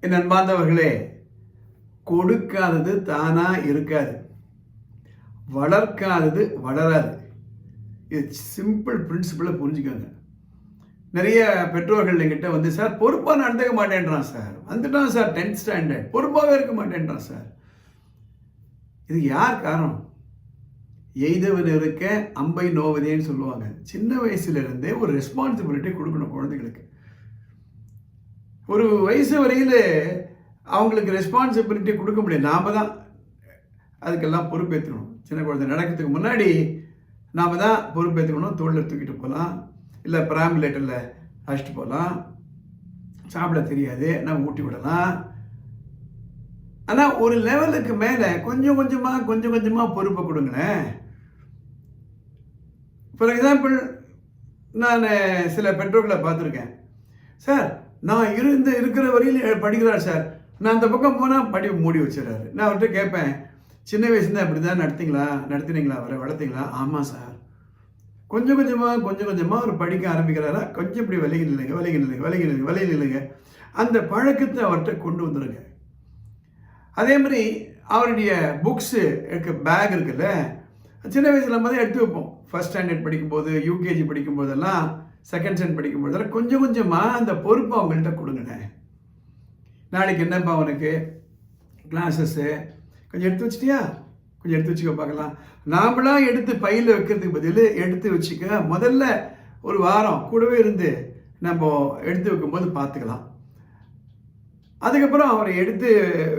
என் அன்பார்ந்தவர்களே கொடுக்காதது தானா இருக்காது. வளர்க்காதது வளராது. இது சிம்பிள் பிரின்சிபிளை புரிஞ்சுக்கோங்க. நிறைய பெற்றோர்கள் என்கிட்ட வந்து சார் பொறுப்பாக நடந்துக்க மாட்டேன்றான் சார். வந்துட்டான் சார் டென்த் ஸ்டாண்டர்ட் பொறுப்பாகவே இருக்க மாட்டேன்றான் சார். இது யார் காரணம்? எய்தவன் இருக்க அம்பை நோவதேன்னு சொல்லுவாங்க. சின்ன வயசுலேருந்தே ஒரு ரெஸ்பான்சிபிலிட்டி கொடுக்கணும் குழந்தைகளுக்கு. ஒரு வயசு வரையில் அவங்களுக்கு ரெஸ்பான்சிபிலிட்டி கொடுக்க முடியும் நாம் தான் அதுக்கெல்லாம் பொறுப்பேற்றுக்கணும். சின்ன குழந்தை நடக்கிறதுக்கு முன்னாடி நாம் தான் பொறுப்பேற்றுக்கணும். தோளில் தூக்கிட்டு போகலாம். இல்லை பிராம்புலேட்டரில் அழைச்சிட்டு போகலாம். சாப்பிட தெரியாது. நம்ம ஊட்டி விடலாம். ஆனால் ஒரு லெவலுக்கு மேலே கொஞ்சம் கொஞ்சமாக கொஞ்சம் கொஞ்சமாக பொறுப்பை கொடுங்களேன். ஃபார் எக்ஸாம்பிள் நான் சில பெற்றோர்களை பார்த்துருக்கேன். சார் நான் இருந்து இருக்கிற வரையில் படிக்கிறார் சார். நான் அந்த பக்கம் போனால் படி மூடி வச்சிடறாரு. நான் அவர்கிட்ட கேட்பேன் சின்ன வயசுல அப்படி தான் நடத்திங்களா? நடத்தினீங்களா? அவரை வளர்த்தீங்களா? ஆமாம் சார். கொஞ்சம் கொஞ்சமாக கொஞ்சம் கொஞ்சமாக அவர் படிக்க ஆரம்பிக்கிறாரா? கொஞ்சம் இப்படி விலகி நில்லுங்க விலகி நில்லுங்க விலகி நில்லுங்க விலகி நில்லுங்க. அந்த பழக்கத்தை அவர்கிட்ட கொண்டு வந்துடுங்க அதே மாதிரி அவருடைய புக்ஸு இருக்க பேக் இருக்குல்ல சின்ன வயசுல நம்ம தான் எடுத்து வைப்போம். ஃபர்ஸ்ட் ஸ்டாண்டர்ட் படிக்கும்போது யூகேஜி படிக்கும்போதெல்லாம் செகண்ட் ஸ்டாண்டர்ட் படிக்கும்போதெல்லாம் கொஞ்சம் கொஞ்சமாக அந்த பொறுப்பை அவங்கள்ட்ட கொடுங்கண்ணே. நாளைக்கு என்னப்பா அவனுக்கு கிளாஸஸ்ஸு கொஞ்சம் எடுத்து வச்சிட்டியா? கொஞ்சம் எடுத்து வச்சுக்க பார்க்கலாம். நாமளாக எடுத்து பையில் வைக்கிறதுக்கு பதில் எடுத்து வச்சுக்க முதல்ல ஒரு வாரம் கூடவே இருந்து நம்ம எடுத்து வைக்கும்போது பார்த்துக்கலாம். அதுக்கப்புறம் அவரை எடுத்து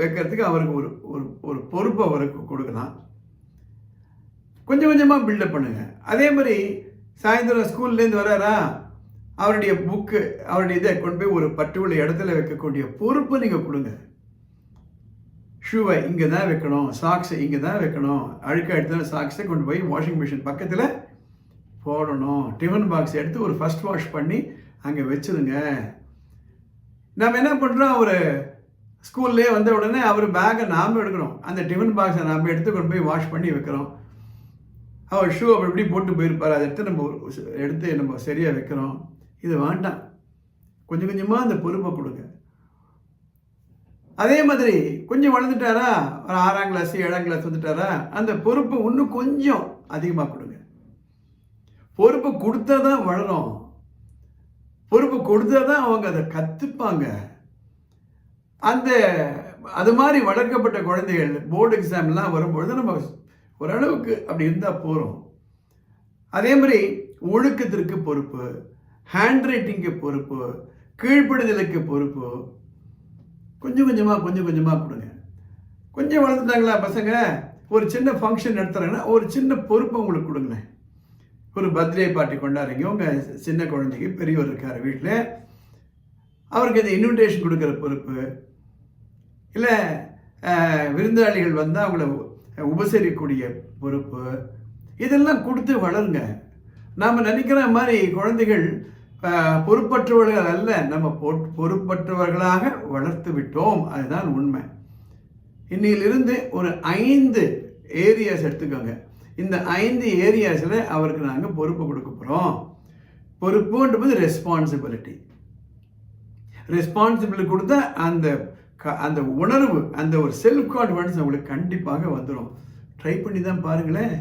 வைக்கிறதுக்கு அவருக்கு ஒரு ஒரு ஒரு பொறுப்பு அவருக்கு கொடுக்கலாம். கொஞ்சம் கொஞ்சமாக பில்டப் பண்ணுங்க. அதே மாதிரி சாயந்தரம் ஸ்கூல்லேருந்து வராரா அவருடைய புக்கு அவருடைய இதை கொண்டு போய் ஒரு பட்டுள்ள இடத்துல வைக்கக்கூடிய பொறுப்பு நீங்கள் கொடுங்க. ஷூவை இங்கே தான் வைக்கணும் சாக்ஸை இங்கே தான் வைக்கணும். அழுக்க எடுத்த சாக்ஸை கொண்டு போய் வாஷிங் மிஷின் பக்கத்தில் போடணும். டிஃபன் பாக்ஸ் எடுத்து ஒரு ஃபர்ஸ்ட் வாஷ் பண்ணி அங்கே வச்சுருங்க. நம்ம என்ன பண்ணுறோம் அவர் ஸ்கூல்லேயே வந்த உடனே அவர் பேக்கை நாம் எடுக்கணும் அந்த டிஃபன் பாக்ஸை நாம் எடுத்து கொண்டு போய் வாஷ் பண்ணி வைக்கிறோம். அவர் ஷூ அப்படி இப்படி போட்டு போயிருப்பார். அதை எடுத்து நம்ம ஒரு- எடுத்து நம்ம சரியாக வைக்கிறோம். இது வேண்டாம். கொஞ்சம் கொஞ்சமாக அந்த பொறுப்பை கொடுங்க. அதே மாதிரி கொஞ்சம் வளர்ந்துட்டாரா? ஒரு ஆறாம் கிளாஸ் ஏழாம் கிளாஸ் வந்துட்டாரா? அந்த பொறுப்பு இன்னும் கொஞ்சம் அதிகமாக கொடுங்க. பொறுப்பு கொடுத்தா தான் வளரும். பொறுப்பு கொடுத்தா தான் அவங்க அதை கற்றுப்பாங்க அந்த அது மாதிரி வளர்க்கப்பட்ட குழந்தைகள் போர்டு எக்ஸாம்லாம் வரும்பொழுது நம்ம ஓரளவுக்கு அப்படி இருந்தால் போகிறோம் அதே மாதிரி ஒழுக்கத்திற்கு பொறுப்பு ஹேண்ட் ரைட்டிங்க்கு பொறுப்பு கீழ்ப்படுதலுக்கு பொறுப்பு கொஞ்சம் கொஞ்சமாக கொஞ்சம் கொஞ்சமாக கொடுங்க. கொஞ்சம் வளர்ந்துட்டாங்களா பசங்க? ஒரு சின்ன ஃபங்க்ஷன் நடத்துகிறாங்கன்னா ஒரு சின்ன பொறுப்பை உங்களுக்கு கொடுங்களேன். ஒரு பர்த்டே பார்ட்டி கொண்டாடுறீங்க. உங்கள் சின்ன குழந்தைக்கு பெரியவர் இருக்கார் வீட்டில் அவருக்கு இந்த இன்விடேஷன் கொடுக்குற பொறுப்பு. இல்லை விருந்தாளிகள் வந்தால் அவங்கள உபசரிக்கக்கூடிய பொறுப்பு. இதெல்லாம் கொடுத்து வளருங்க. நாம் நினைக்கிற மாதிரி குழந்தைகள் பொறுப்பற்றவர்கள் அல்ல. நம்ம பொறுப்பற்றவர்களாக வளர்த்து விட்டோம். அதுதான் உண்மை. இன்னையிலிருந்து ஒரு ஐந்து ஏரியாஸ் எடுத்துக்கோங்க. இந்த ஐந்து ஏரியாஸில் அவருக்கு நாங்கள் பொறுப்பு கொடுக்க போகிறோம் பொறுப்புன்றது ரெஸ்பான்சிபிலிட்டி ரெஸ்பான்சிபிலிட்டி கொடுத்தா அந்த க- அந்த உணர்வு அந்த ஒரு செல்ஃப் கான்ஃபிடன்ஸ் உங்களுக்கு கண்டிப்பாக வந்துடும் ட்ரை பண்ணி தான் பாருங்களேன்.